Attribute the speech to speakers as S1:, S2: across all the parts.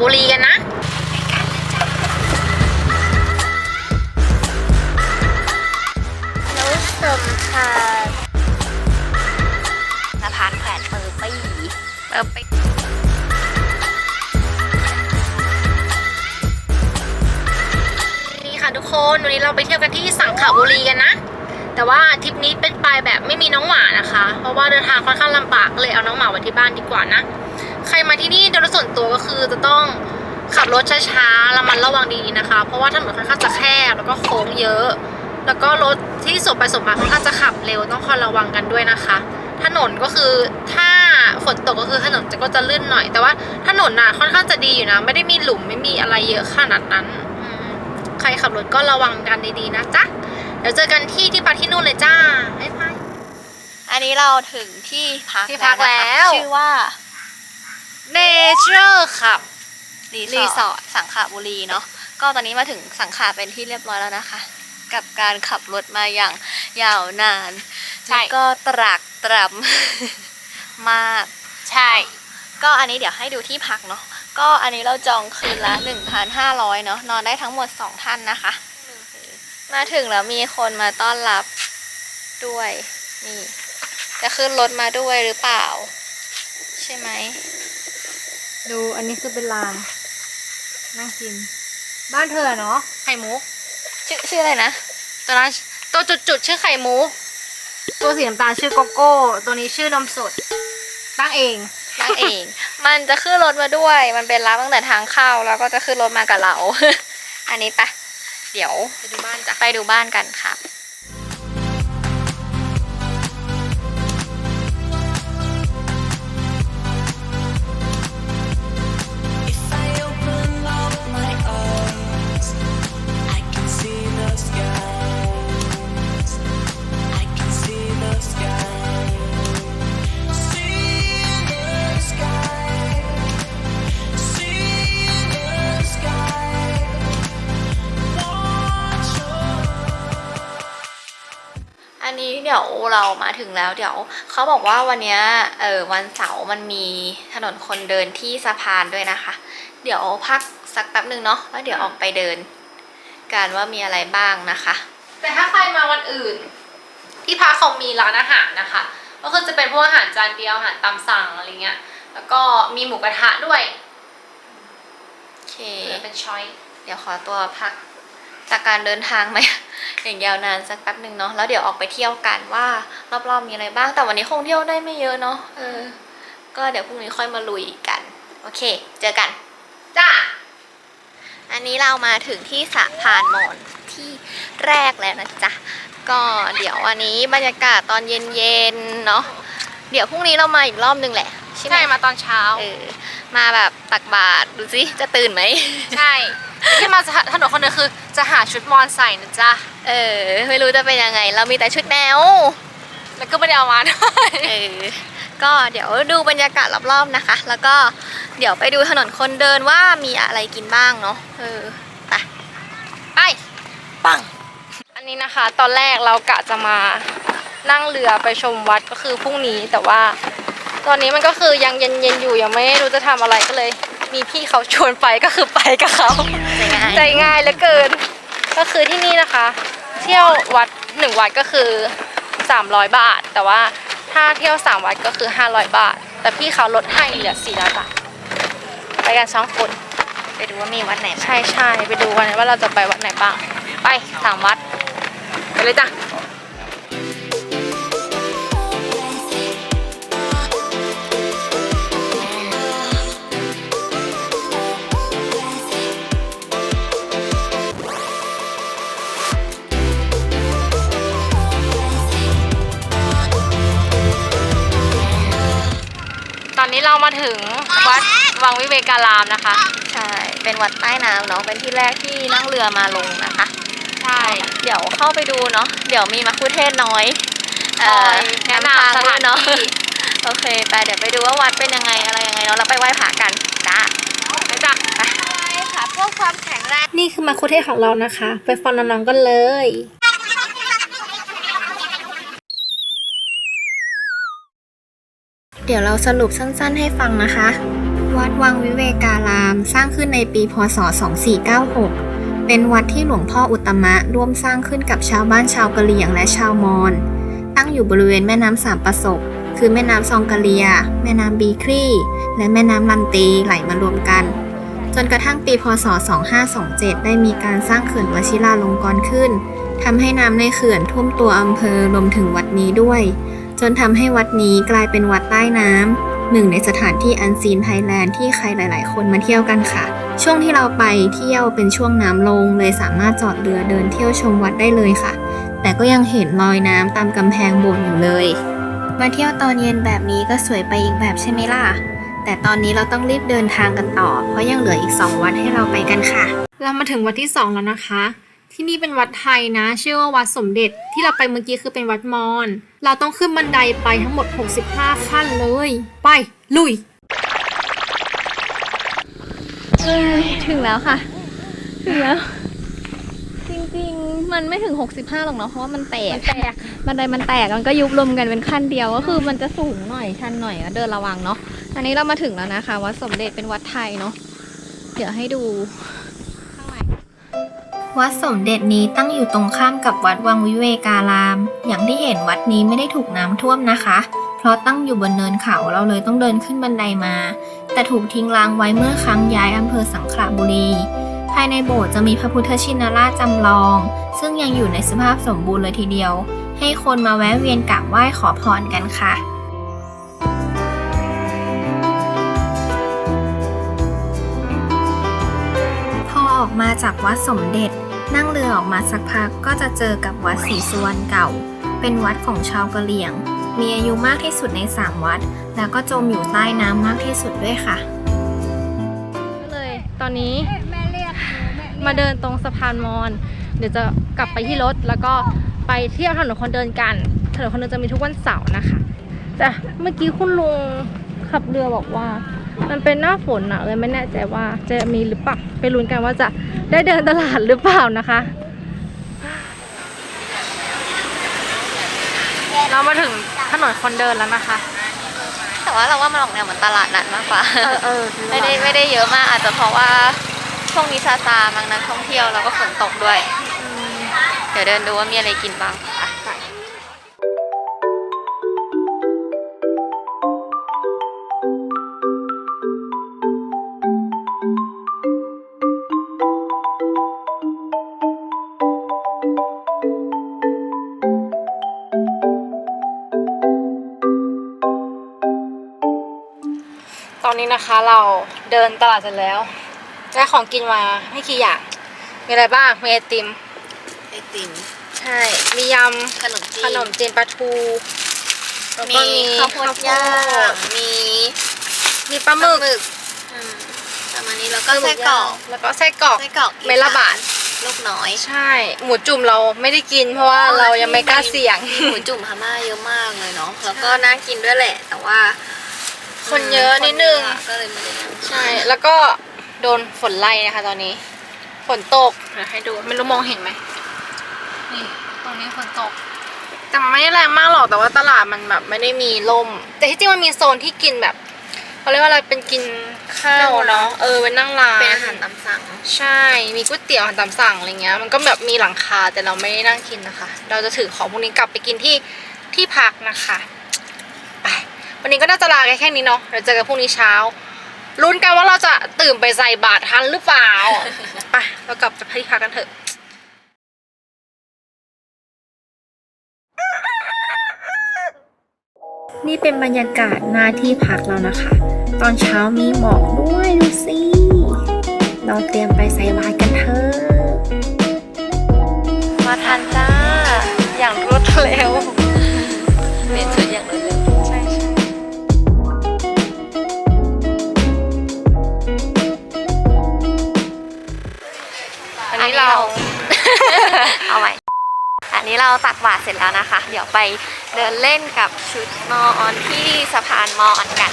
S1: บุรีกันนะ
S2: นุสมพานสะพานแขวนเปอร์ปี้
S1: เออไปนี่ค่ะทุกคนวันนี้เราไปเที่ยวกันที่สังขบุรีกันนะ แต่ว่าทริปนี้เป็นไปแบบไม่มีน้องหมานะคะ เพราะว่าเดินทางค่อนข้างลำบากเลยเอาน้องหมาไว้ที่บ้านดีกว่านะ มาที่นี่โดยส่วนตัวก็คือจะต้องขับรถช้าๆระมัดระวังดีๆนะคะ เพราะว่าถนนค่อนข้างจะแคบแล้วก็โค้งเยอะ แล้วก็รถที่สบไปสบมาค่อนข้างจะขับเร็วต้องคอยระวังกันด้วยนะคะ ถนนก็คือถ้าฝนตกก็คือถนนจะก็จะลื่นหน่อย แต่ว่าถนนน่ะค่อนข้างจะดีอยู่นะ ไม่ได้มีหลุมไม่มีอะไรเยอะขนาดนั้นอืมใครขับรถก็ระวังกันดีๆนะจ๊ะ เดี๋ยวเจอกันที่ที่พักที่นู่นเลยจ้าบ๊ายบาย
S2: อันนี้เราถึงที่พัก
S1: ที่พัก
S2: นะคะ
S1: แล้ว
S2: ชื่อว่า
S1: Nature ขับ
S2: รี
S1: รี
S2: ส
S1: ส
S2: อ
S1: อร์
S2: ร์ท
S1: ท
S2: สังขบุรีเนาะก็ตอนนี้มาถึงสังขเป็นที่เรียบร้อยแล้วนะคะ กับการขับรถมาอย่างยาวนาน
S1: ใช่
S2: แล้วก็ตรากตรำ มาก
S1: ใช่
S2: ก็อันนี้เดี๋ยวให้ดูที่พักเนาะก็อันนี้เราจองคืนละ 1,500เนาะนอนได้ทั้งหมด 2 ท่านนะคะ มาถึงแล้วมีคนมาต้อนรับด้วย นี่ จะขึ้นรถมาด้วยหรือเปล่า ใช่ไหม
S1: ดูอันนี้คือเป็นลานนั่งกิน บ้านเธอเนาะไข่มุก
S2: ชื่อชื่ออะไรนะ
S1: ตัวนั้นตัวจุดๆชื่อไข่มุก ตัวสีน้ำตาลชื่อโกโก้ ตัวนี้ชื่อนมสดตั้งเอง
S2: นั่งเอง มันจะขึ้นรถมาด้วย มันเป็นรับตั้งแต่ทางเข้าแล้วก็จะขึ้นรถมากับเรา อันนี้ปะเดี๋ยว
S1: ไปดูบ้านจ้ะ
S2: ไปดูบ้านกันครับ ถึงแล้วเดี๋ยวเขาบอกว่าวันเนี้ยเออวันเสาร์มันมีถนนคนเดินที่สะพานด้วยนะคะ เดี๋ยวพักสักแป๊บหนึ่งเนาะแล้วเดี๋ยวออกไปเดินกันว่ามีอะไรบ้างนะคะ
S1: แต่ถ้าใครมาวันอื่น ที่พักเขามีร้านอาหารนะคะ ก็คือจะเป็นพวกอาหารจานเดียวอาหารตามสั่งอะไรเงี้ยแล้วก็มีหมูกระทะด้วย
S2: โอเค
S1: เป็นช้อย
S2: เดี๋ยวขอตัวพัก จากการเดินทางไหมอย่างยาวนานสักแป๊บหนึ่งเนาะแล้วเดี๋ยวออกไปเที่ยวกันว่ารอบๆมีอะไรบ้าง แต่วันนี้คงเที่ยวได้ไม่เยอะเนาะเออ ก็เดี๋ยวพรุ่งนี้ค่อยมาลุยกัน โอเค เจอกัน
S1: จ้า
S2: อันนี้เรามาถึงที่สะพานมอนที่แรกแล้วนะจ๊ะก็เดี๋ยววันนี้บรรยากาศตอนเย็นๆเนาะเดี๋ยวพรุ่งนี้เรามาอีกรอบนึงแหละใช่ไหม
S1: ใช่มาตอนเช้า
S2: เออมาแบบตักบาตรดูสิจะตื่นไหม
S1: ใช่ ที่มาถนนคนเดินคือ จะหาชุดมอนใส่นะจ๊ะ
S2: เออ ไม่รู้จะเป็นยังไง เรามีแต่ชุดแนว
S1: แล้วก็ไม่ได้เอามาด้วย
S2: เออ ก็เดี๋ยวดูบรรยากาศรอบๆนะคะ แล้วก็เดี๋ยวไปดูถนนคนเดินว่ามีอะไรกินบ้างเนาะ เออ ไป
S1: ไป
S2: ปัง
S1: อันนี้นะคะ ตอนแรกเรากะจะมานั่งเรือไปชมวัดก็คือพรุ่งนี้แต่ว่า ตอนนี้มันก็คือยังเย็นๆอยู่ยังไม่รู้จะทำอะไรก็เลย มีพี่เขาชวนไปก็คือไปกับเขา
S2: ใจง่าย
S1: ใจง่ายเหลือเกิน ก็คือที่นี่นะคะ เที่ยววัดหนึ่งวัดก็คือ 300 บาท แต่ว่าถ้าเที่ยวสามวัดก็คือ 500 บาท แต่พี่เขาลดให้เหลือ400บาทไปกันสองคน
S2: ไปดูว่ามีวัดไหนบ้าง
S1: ใช่ใช่ไปดูกันว่าเราจะไปวัดไหนบ้าง ไปสามวัดไปเลยจ้ะ อนนี้เรามาถึงวัดวังวิเวการามนะคะ
S2: ใช่ เป็นวัดใต้น้ำเนาะ เป็นที่แรกที่นั่งเรือมาลงนะคะ
S1: ใช่
S2: เดี๋ยวเข้าไปดูเนาะ เดี๋ยวมีมัคคุเทศน้อย
S1: คอยแนะนำสถาน
S2: เนาะ
S1: ที่
S2: โอเค ไปเดี๋ยวไปดูว่าวัดเป็นยังไงอะไรยังไงเนาะแล้วไปไหว้พระกันจ้า
S1: ไปจ้ะ
S2: ไปค่ะเพื่อความแข็งแรง
S1: นี่คือมาคุเทศของเรานะคะ ไปฟังน้องๆกันเลย
S2: ดี๋ยวเราสรุปสั้นๆ ให้ฟังนะคะ วั
S3: ดวังวิเวการาม สร้างขึ้นในปีพศ 2496 เป็นวัดที่หลวงพ่ออุตตมะร่วมสร้างขึ้นกับชาวบ้านชาวกะเหรี่ยงและชาวมอญ ตั้งอยู่บริเวณแม่น้ำสามประสบ คือแม่น้ำซองกะเลีย แม่น้ำบีครีและแม่น้ำลันตีไหลมารวมกัน จนกระทั่งปีพศ 2527 ได้มีการสร้างเขื่อนวชิราลงกรณ์ขึ้นทำให้น้ำในเขื่อนท่วมตัวอำเภอรวมถึงวัดนี้ด้วย จนทำให้วัดนี้กลายเป็นวัดใต้น้ำหนึ่งในสถานที่อันซีนไทยแลนด์ที่ใครหลาย ๆ คนมาเที่ยวกันค่ะ ช่วงที่เราไปเที่ยวเป็นช่วงน้ำลง เลยสามารถจอดเรือเดินเที่ยวชมวัดได้เลยค่ะ แต่ก็ยังเห็นรอยน้ำตามกำแพงโบสถ์อยู่เลย มาเที่ยวตอนเย็นแบบนี้ก็สวยไปอีกแบบใช่ไหมล่ะแต่ตอนนี้เราต้องรีบเดินทางกันต่อ เพราะยังเหลืออีก 2 วัดให้เราไปกันค่ะ
S1: เรามาถึงวัดที่ 2 แล้วนะคะ ที่นี่เป็นวัดไทยนะ ชื่อว่าวัดสมเด็จ ที่เราไปเมื่อกี้คือเป็นวัดมอญเราต้องขึ้นบันไดไปทั้งหมด 65 ขั้นเลย ไป ลุย
S2: เอ้ยถึงแล้วค่ะ ถึงแล้ว จริงๆ มันไม่ถึง 65 หรอกเนาะเพราะว่ามันแตก แตก บันไดมันแตกมันก็ยุบรวมกันเป็นขั้นเดียวก็คือมันจะสูงหน่อยชันหน่อยก็เดินระวังเนาะอันนี้เรามาถึงแล้วนะคะ วัดสมเด็จเป็นวัดไทยเนาะเดี๋ยวให้ดู
S3: วัดสมเด็จนี้ตั้งอยู่ตรงข้ามกับวัดวังวิเวการาม อย่างที่เห็นวัดนี้ไม่ได้ถูกน้ำท่วมนะคะ เพราะตั้งอยู่บนเนินเขาเราเลยต้องเดินขึ้นบันไดมา แต่ถูกทิ้งร้างไว้เมื่อครั้งย้ายอำเภอสังขละบุรี ภายในโบสถ์จะมีพระพุทธชินราชจำลอง ซึ่งยังอยู่ในสภาพสมบูรณ์เลยทีเดียว ให้คนมาแวะเวียนกราบไหว้ขอพรกันค่ะ ออกมาจากวัดสมเด็จ นั่งเรือออกมาสักพักก็จะเจอกับวัดศรีสุวรรณเก่า เป็นวัดของชาวกะเหรี่ยง มีอายุมากที่สุดใน 3 วัด แล้วก็จมอยู่ใต้น้ำมากที่สุดด้วยค่ะ
S1: ก็เลยตอนนี้มาเดินตรงสะพานมอญเดี๋ยวจะกลับไปที่รถแล้วก็ไปเที่ยวถนนคนเดินกัน ถนนคนเดินจะมีทุกวันเสาร์นะคะแต่เมื่อกี้คุณลุงขับเรือบอกว่า มันเป็นหน้าฝนอะเลยไม่แน่ใจว่าจะมีหรือเปล่าไปลุ้นกันว่าจะได้เดินตลาดหรือเปล่านะคะ เรามาถึงถนนคนเดินแล้วนะคะ
S2: แต่ว่าเราว่ามันออกแนวเหมือนตลาดนัดมากกว่า
S1: เออเออ
S2: ไม่ได้ไม่ได้เยอะมากอาจจะเพราะว่าช่วงนี้ซาซาบางนักท่องเที่ยวแล้วก็ฝนตกด้วย เดี๋ยวเดินดูว่ามีอะไรกินบ้าง
S1: นนี้นะคะเราเดินตลาดเสร็จแล้วได้ของกินมาไม่กี่อย่าง มีอะไรบ้าง มีไอติม
S2: ไอติม
S1: ใช่ มีย
S2: ขนมจีำน
S1: ขนมจีนปลาทูแล้วก็
S2: มีข้าวโพดย่างมี
S1: มีปลาหมึก
S2: อืมประมาณนี้แล้วก็ไส้กรอก
S1: แล้วก็ไส้กรอก
S2: ไส้กรอก
S1: เมดละบาท
S2: ลูกน้อย
S1: ใช่ หมูจุ่มเราไม่ได้กิน เพราะว่าเรายังไม่กล้าเสี่ยง
S2: มีหมูจุ่มพม่าเยอะมากเลยเนาะแล้วก็น่ากินด้วยแหละ แต่ว่า
S1: คนเยอะนิดนึง
S2: คเยอะก็เลยไม่ได้นั่ง
S1: ใช่ แล้วก็โดนฝนไล่นะคะ ตอนนี้ ฝนตกเดี๋ยวให้ดูไม่รู้มองเห็นไหมนี่ตรงนี้ฝนตก แต่มันไม่ได้แรงมากหรอกแต่ว่าตลาดมันแบบไม่ได้มีลมแต่ที่จริงมันมีโซนที่กินแบบเขาเรียกว่าอะไรเป็นกินข้าวเนาะเออเป็นนั่งร้าน
S2: เป็นอาหารตามสั่ง
S1: ใช่ มีก๋วยเตี๋ยวอาหารตามสั่งอะไรเงี้ย มันก็แบบมีหลังคาแต่เราไม่ได้นั่งกินนะคะ เราจะถือของพวกนี้กลับไปกินที่ที่พักนะคะไป วันนี้ก็น่าจะลากันแค่นี้เนาะเดี๋ยวเจอกันพรุ่งนี้เช้าลุ้นกันว่าเราจะตื่นไปใส่บาตรทันหรือเปล่าไปเรากลับไปที่พักกันเถอะ
S3: นี่เป็นบรรยากาศหน้าที่พักแล้วนะคะ ตอนเช้ามีหมอกด้วยดูสิเราเตรียมไปใส่บาตรกันเถอะ
S2: มาทานจ้า อย่างรวดเร็ว นนี้เราตักบาตรเสร็จแล้วนะคะ เดี๋ยวไปเดินเล่นกับชุดมออนที่สะพานมออนกัน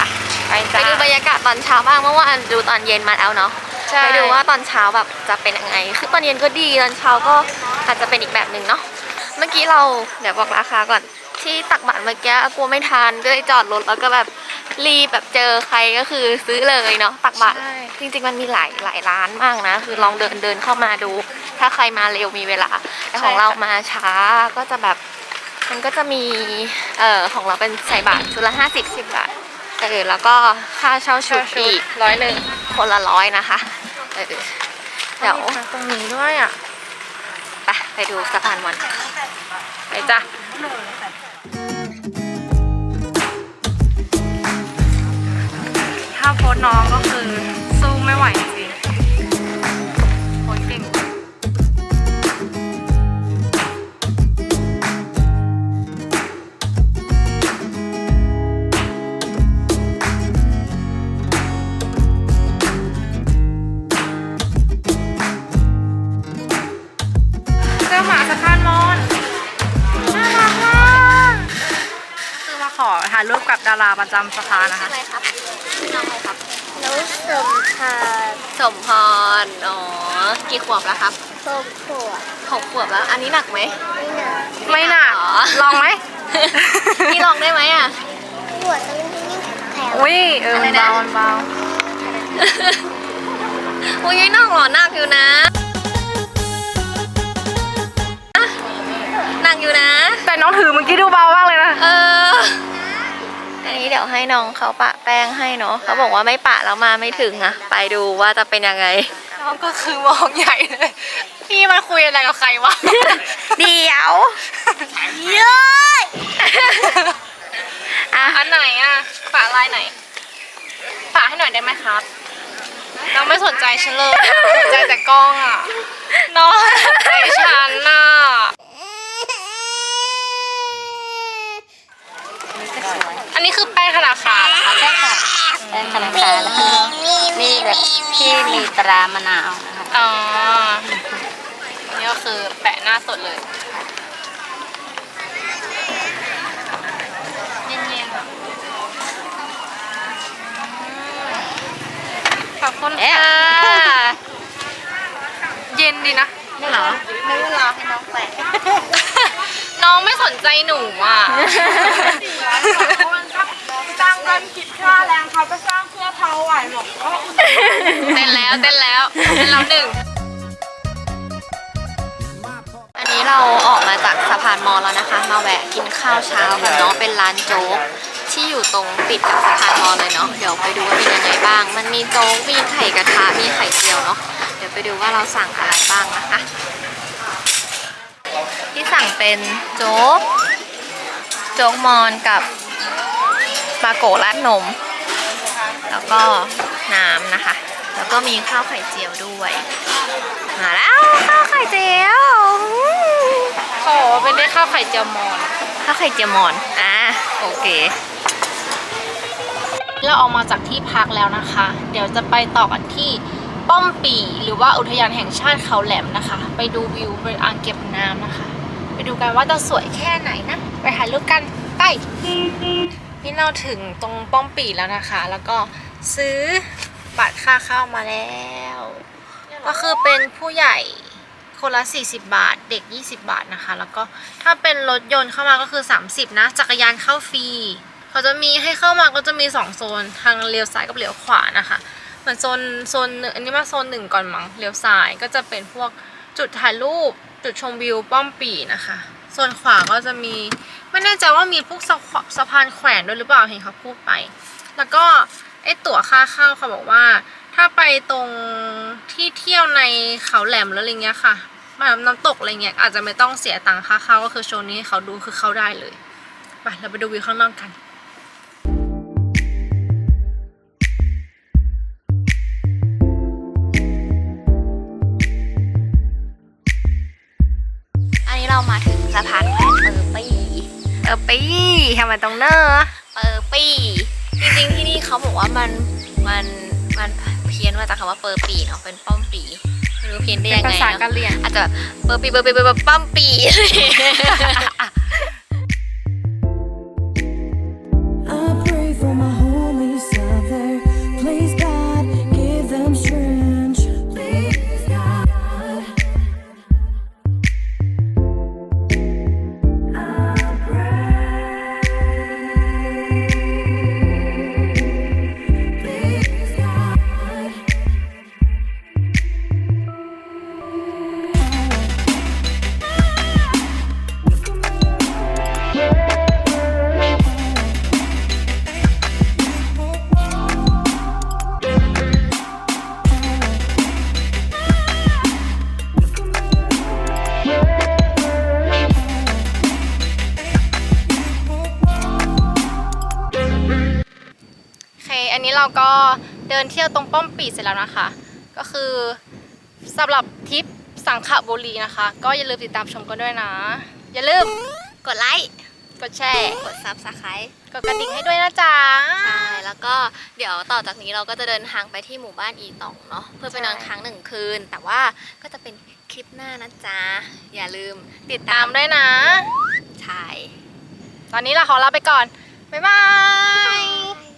S2: อะไปไปดูบรรยากาศตอนเช้าบ้างเมื่อวานดูตอนเย็นมาแล้วเนาะ
S1: ใช่
S2: ไปดูว่าตอนเช้าแบบจะเป็นยังไง คือตอนเย็นก็ดีตอนเช้าก็อาจจะเป็นอีกแบบหนึ่งเนาะเมื่อกี้เราเดี๋ยวบอกราคาก่อนที่ตักบาตรเมื่อกี้กลัวไม่ทานก็เลยจอดรถแล้วก็แบบ รีบแบบเจอใครก็คือซื้อเลยเนาะตักบาตร
S1: ใช่
S2: จริง ๆ มันมีหลายหลายร้านมากนะ คือลองเดินเดินเข้ามาดู ถ้าใครมาเร็วมีเวลาแต่ของเรามาช้าก็จะแบบมันก็จะมีเอ่อของเราเป็นใส่บาทชุดละห้าสิบสิบบาทเออแล้วก็ค่าเช่าชุดอีก
S1: ร้อยหนึ่ง
S2: คนละร้อยนะคะเออเดี๋ยว
S1: มีทางตรงนี้ด้วยอะ
S2: ไปไปดูสะพานมอน
S1: ไปจ้ะ ถ้าโพสน้องก็คือสู้ไม่ไหวจริง รูปกับดาราประจำสะพานนะคะ
S2: อะไรครับน้องอะไรครับน้องสมพรสมพร อ๋อ กี่ขวบแล้วครับหกขวบหกขวบแล้ว อันนี้หนักไหม
S1: ไม่หนัก
S2: หรอ
S1: ลองไหม
S2: พี่ลองได้ไหมอะ
S1: อุ้ยเออ
S2: อะไร
S1: มัน
S2: นะ
S1: เบามันเบา
S2: อุ้ยหนักเหรอหนักอยู่นะหนักอยู่นะ
S1: แต่น้องถือเมื่อกี้ดูเบามากเลยนะ
S2: เอออันนี้เดี๋ยวให้น้องเขาปะแป้งให้เนาะเขาบอกว่าไม่ปะแล้วมาไม่ถึงอะไปดูว่าจะเป็นยังไง
S1: น้องก็คือมองใหญ่เลย พี่มันคุยอะไรกับใครวะ
S2: เดี๋ยว
S1: เยอะอะอันไหนอะฝาลายไหนฝาให้หน่อยได้ไหมครับ น้องไม่สนใจฉันเลยอะสนใจแต่กล้องอะน้องสนใจฉันน่ะ อันนี้คือแป้งธนาคารเหรอคะ
S4: ใช่ค่ะแป้งธนาคารนะคะนี่แบบที่มีตรามะนาวนะคะ
S1: อ๋อนี่ก็คือแปะหน้าสดเลยเย็นๆอะขอบคุณค่ะเย็นดีนะ
S4: ไม่เหรอ ไม่เวลาให้น้องแปะ
S1: น้องไม่สนใจหนูอะ
S5: จ้างกันคิดค่าแรงเขาก็สร้างเพื่อเทาไหวบอกว่า
S1: เต้นแล้วเต้นแล้วเต้นแล้วหนึ่ง
S2: อันนี้เราออกมาจากสะพานมอญแล้วนะคะ มาแวะกินข้าวเช้ากันเนาะเป็นร้านโจ๊กที่อยู่ตรงติดกับสะพานมอญเลยเนาะเดี๋ยวไปดูว่ามียังไงบ้าง มันมีโจ๊กมีไข่กระทะมีไข่เจียวเนาะเดี๋ยวไปดูว่าเราสั่งอะไรบ้างนะคะ ที่สั่งเป็นโจ๊ก โจ๊กมอนกับปลาโกะราดนม แล้วก็น้ำนะคะ แล้วก็มีข้าวไข่เจียวด้วย มาแล้วข้าวไข่เจียว
S1: ขอเป็นได้ข้าวไข่เจียวมอน
S2: ข้าวไข่เจียวมอนอะโอเค
S1: เราออกมาจากที่พักแล้วนะคะ เดี๋ยวจะไปต่อกันที่ป้อมปีหรือว่าอุทยานแห่งชาติเขาแหลมนะคะ ไปดูวิวบริอ่างเก็บน้ำนะคะ ไปดูกันว่าจะสวยแค่ไหนนะ ไปถ่ายรูปกันไป นี่เราถึงตรงป้อมปีแล้วนะคะ แล้วก็ซื้อบัตรค่าเข้ามาแล้ว ก็คือเป็นผู้ใหญ่คนละ 40 บาท เด็ก 20 บาทนะคะ แล้วก็ถ้าเป็นรถยนต์เข้ามาก็คือ 30 นะ จักรยานเข้าฟรีเขาจะมีให้เข้ามาก็จะมี 2 โซน ทางเลี้ยวซ้ายกับเลี้ยวขวานะคะ เหมือนโซนโซนอันนี้มาโซนหนึ่งก่อนมั้ง เลี้ยวซ้ายก็จะเป็นพวกจุดถ่ายรูป จุดชมวิวป้อมปีนะคะ ส่วนขวาก็จะมีไม่แน่ใจว่ามีพวกสะสะพานแขวนด้วยหรือเปล่าเห็นเขาพูดไป แล้วก็ไอตั๋วค่าเข้าเขาบอกว่า ถ้าไปตรงที่เที่ยวในเขาแหลมแล้วอะไรเงี้ยค่ะแบบน้ำตกอะไรเงี้ยอาจจะไม่ต้องเสียตังค่าเข้าก็คือโชว์นี้ให้เขาดูคือเข้าได้เลยไปเราไปดูวิวข้างนอกกัน
S2: เอ
S1: อปีทำไมตรงเนอร์
S2: เปอร์ปี้จริงๆที่นี่เขาบอกว่ามันมันมันเพี้ยนมาจากคำว่าเปอร์ปีเนาะเป็นป้อมปีไม่รู้เพี้ยนได้
S1: เป็น
S2: ยัง
S1: ภา
S2: ไง
S1: ษา
S2: เนาะ
S1: กะเหรี่ยง
S2: อาจจะแบบเปอร์ปีเปอร์ปีเปอร์ปีป้อมปี
S1: ดินเที่ยวตรงป้อมปีเสร็จแล้วนะคะ ก็คือสำหรับทริปสังขบุรีนะคะ ก็อย่าลืมติดตามชมกันด้วยนะ อย่าลืม
S2: กดไลค์
S1: กดแชร์
S2: กด subscribe
S1: กดกระดิ่งให้ด้วยนะจ๊ะ
S2: ใช่ แล้วก็เดี๋ยวต่อจากนี้เราก็จะเดินทางไปที่หมู่บ้านอีตองเนาะเพื่อไปนอน
S1: ใช่
S2: ค้างหนึ่งคืน แต่ว่าก็จะเป็นคลิปหน้านะจ๊ะ อย่าลืมติด
S1: ตา
S2: ตามม
S1: ด้วยนะ
S2: ใช่
S1: ตอนนี้เราขอลาไปก่อน บ๊ายบาย
S2: ย